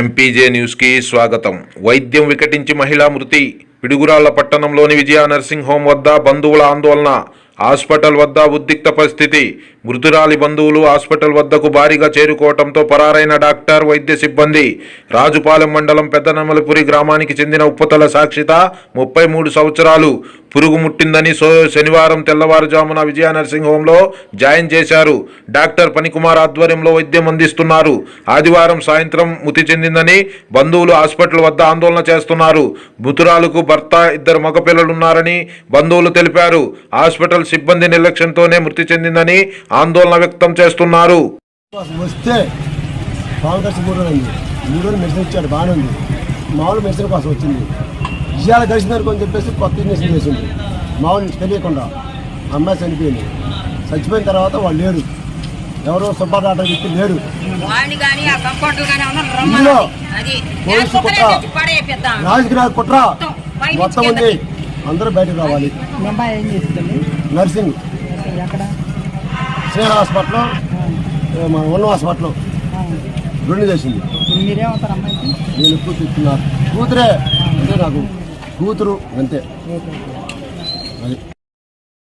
MPJ న్యూస్కి స్వాగతం. వైద్యం వికటించి మహిళా మృతి. పిడుగురాళ్ళ పట్టణంలోని విజయ నర్సింగ్ హోం వద్ద బంధువుల ఆందోళన. హాస్పిటల్ వద్ద ఉద్రిక్త పరిస్థితి. మృతురాలి బంధువులు హాస్పిటల్ వద్దకు భారీగా చేరుకోవడంతో పరారైన డాక్టర్ వైద్య సిబ్బంది. రాజుపాలెం మండలం పెద్దనమలపురి గ్రామానికి చెందిన ఉప్పతల సాక్షిత ముప్పై మూడు సంవత్సరాలు. పురుగు ముట్టిందని సో శనివారం తెల్లవారుజామున విజయ నర్సింగ్ హోంలో జాయిన్ చేశారు. డాక్టర్ పనికుమార్ ఆధ్వర్యంలో వైద్యం అందిస్తున్నారు. ఆదివారం సాయంత్రం మృతి చెందిందని బంధువులు హాస్పిటల్ వద్ద ఆందోళన చేస్తున్నారు. మృతురాలకు భర్త ఇద్దరు మగపిల్లలున్నారని బంధువులు తెలిపారు. హాస్పిటల్ సిబ్బంది నిర్లక్ష్యంతోనే మృతి చెందిందని ఆందోళన వ్యక్తం చేస్తున్నారు. వస్తే మూడు రోజులు మెడిసిన్ ఇచ్చాడు బాగానే ఉంది. మామూలు మెడిసిన్ కోసం వచ్చింది. ఇవాళ కలిసినారు అని చెప్పేసి కొత్త ఇంజక్షన్ చేసింది మామూలు తెలియకుండా అమ్మాయి చనిపోయింది. చచ్చిపోయిన తర్వాత వాళ్ళు లేరు. ఎవరో సుబ్బా డాక్టర్ చెప్పి లేరు. ఇందులో పోలీసు కుట్ర. రాజకీయ కుట్ర మొత్తం ఉంది. అందరూ బయటకు రావాలి. నర్సింగ్. ఎక్కడ? స్నేహ హాస్పిటల్ మన ఉన్న హాస్పిటల్ రెండు చేసింది. ఇప్పుడు మీరేమవుతారు అమ్మాయికి? నేను కూతురు కూతురే అంటే నాకు. కూతురు అంతే. అది.